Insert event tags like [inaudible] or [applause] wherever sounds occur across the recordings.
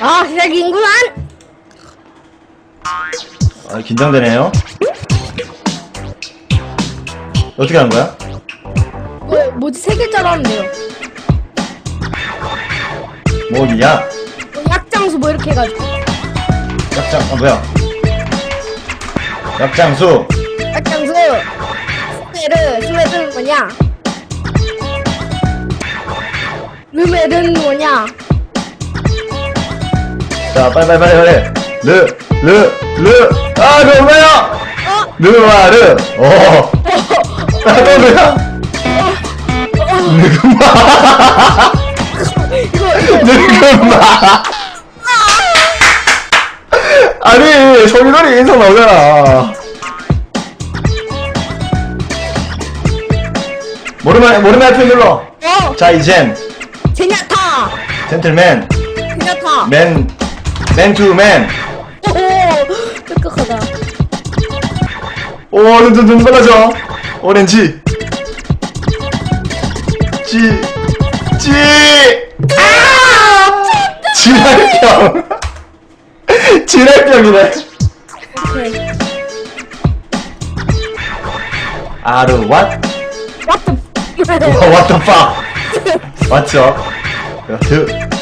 아, 시작인구만! 아, 긴장되네요. 어떻게 하는 거야? 뭐, 뭐지, 세 글자로 하면 돼요. 뭐 어디야? 뭐 약장수 뭐 이렇게 해가지고. 약장, 아, 뭐야? 약장수. 약장수! 스메르, 스메르는 뭐냐? 르메르는 뭐냐? 자, 빨리, 빨리, 빨리, 빨리. 르, 르, 르. 아, 르, 뭐야? 어? 르와, 르. 어. 아, 또. 이거, 이거. 르금마. 아니, 소리놀이 인성 나오잖아. 모르면, 모르면 F 눌러. 어! 자, 이젠. 제냐타! 젠틀맨. 제냐타! 맨, 맨투맨. 오! 똑똑하다. 오, 눈, 눈, 눈 빨라져. 오렌지. 지, 지. 아! 지랄병. [laughs] 지랄병이네. 오케이. 아르, what? What the 와, what the fuck? [laughs] 맞죠? 드.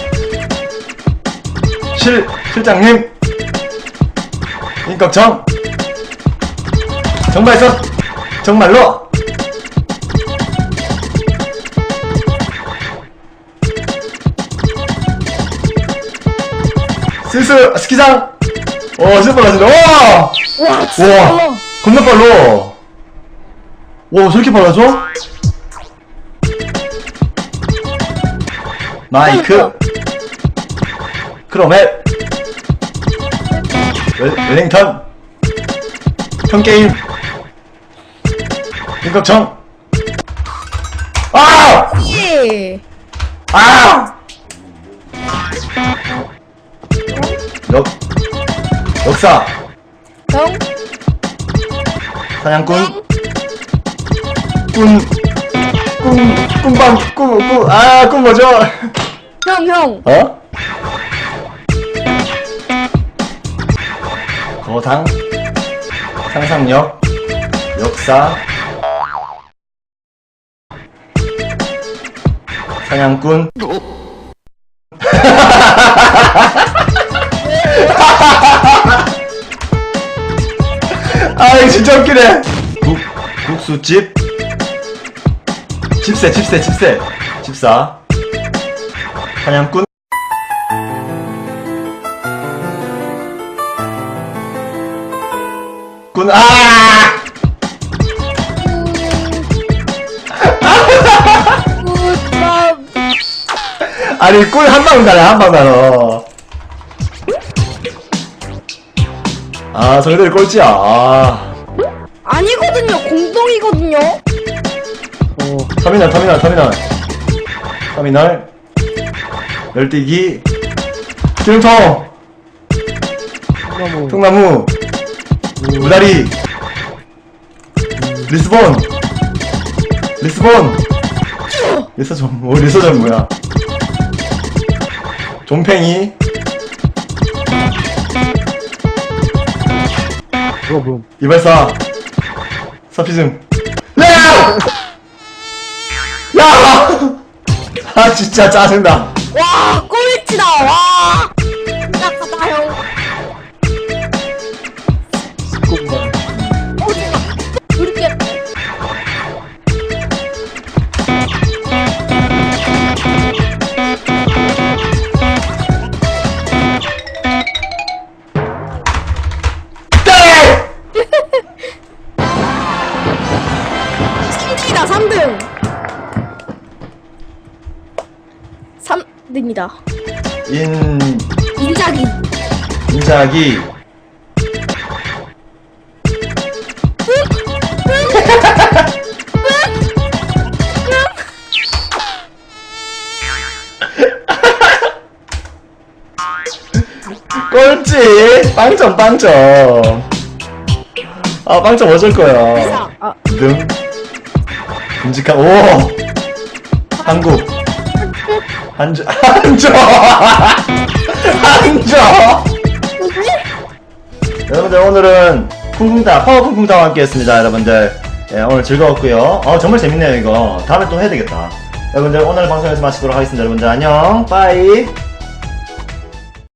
실, 실장님. 인격정. 정말서, 정말로. 스스, 스키장. 오, 진짜 빨라진다. 와! 와, 진짜 빨라. 겁나 빨라. 와, 저렇게 빨라져? 마이크, 크로멜, 웰- 웰링턴, 평게임, 인격청, 아! 예. 아! 역, 역사, 형, 사냥꾼, 꾼, 꾼, 꾼밤, 꾼, 꾼, 아, 꾼 뭐죠? 형, 형. 어? 거당, 상상력, 역사, 사냥꾼, 아, 이거 진짜 웃기네. 국, 국수집, 집세, 집세, 집세, 집사, 사냥꾼, 꾼, 아! 아니, 꿀 한 방울 달아, 한 방울 달아. 아, 저희들 꼴찌야. 아. 아니거든요. 공동이거든요. 어, 터미널, 터미널, 터미널. 터미널. 열띠기. 기름통. 통나무 통나무. 무다리. 리스본. 리스본. 리서전, 오, 리서전 뭐야. 좀팽이. 프로브럼 이발사 서피즘 야! 야! [laughs] 아 진짜 짜증나 와, 꼴찌다. 와. 3등이다. 인... 인자기. 인자기 [laughs] 꼴찌 빵점 빵점 아 빵점 어쩔 거야. 아, 등 듬직한 오 한국 한주 진짜 뭐지? 여러분들 오늘은 쿵쿵따 파워 쿵쿵따와 함께 했습니다 여러분들. 예, 오늘 즐거웠고요. 어 정말 재밌네요 이거. 다음에 또 해야 되겠다. 여러분들 오늘 방송에서 마치도록 하겠습니다 여러분들. 안녕. 빠이